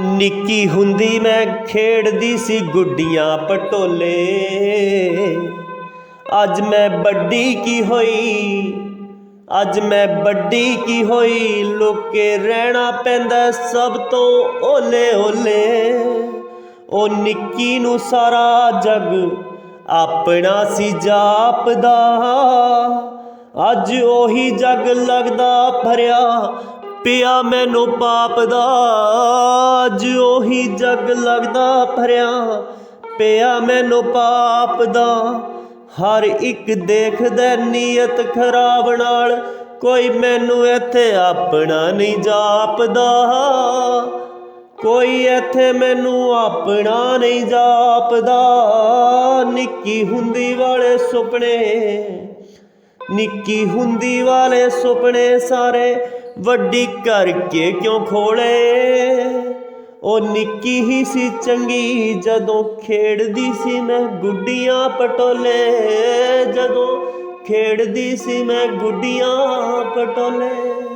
ਨਿੱਕੀ ਹੁੰਦੀ ਮੈਂ ਖੇਡਦੀ ਸੀ ਗੁੱਡੀਆਂ ਪਟੋਲੇ। ਅੱਜ ਮੈਂ ਵੱਡੀ ਕੀ ਹੋਈ? ਅੱਜ ਮੈਂ ਵੱਡੀ ਕੀ ਹੋਈ? ਲੋਕੇ ਰਹਿਣਾ ਪੈਂਦਾ ਸਭ ਤੋਂ ਓਲੇ ਓਲੇ। ਉਹ ਨਿੱਕੀ ਨੂੰ ਸਾਰਾ ਜਗ ਆਪਣਾ ਸੀ ਜਾਪਦਾ। ਅੱਜ ਉਹੀ ਜਗ ਲੱਗਦਾ, ਭਰਿਆ ਪਿਆ ਮੈਨੂੰ ਪਾਪ ਦਾ, ਅੱਜ ਉਹੀ ਜਗ ਲੱਗਦਾ ਭਰਿਆ। ਪਿਆ ਮੈਨੂੰ ਪਾਪ ਦਾ, ਹਰ ਇੱਕ ਦੇਖਦਾ ਨੀਅਤ ਖਰਾਬ ਨਾਲ। ਕੋਈ ਮੈਨੂੰ ਇੱਥੇ ਆਪਣਾ ਨਹੀਂ ਜਾਪਦਾ। ਕੋਈ ਇੱਥੇ ਮੈਨੂੰ ਆਪਣਾ ਨਹੀਂ ਜਾਪਦਾ। ਨਿੱਕੀ ਹੁੰਦੀ ਵਾਲੇ ਸੁਪਨੇ, ਨਿੱਕੀ ਹੁੰਦੀ ਵਾਲੇ ਸੁਪਨੇ ਸਾਰੇ ਵੱਡੀ ਕਰਕੇ ਕਿਉਂ ਖੋਲੇ? ਉਹ ਨਿੱਕੀ ਹੀ ਸੀ, ਚੰਗੀ ਜਦੋਂ ਖੇਡਦੀ ਸੀ ਮੈਂ ਗੁੱਡੀਆਂ ਪਟੋਲੇ। ਜਦੋਂ ਖੇਡਦੀ ਸੀ ਮੈਂ ਗੁੱਡੀਆਂ ਪਟੋਲੇ।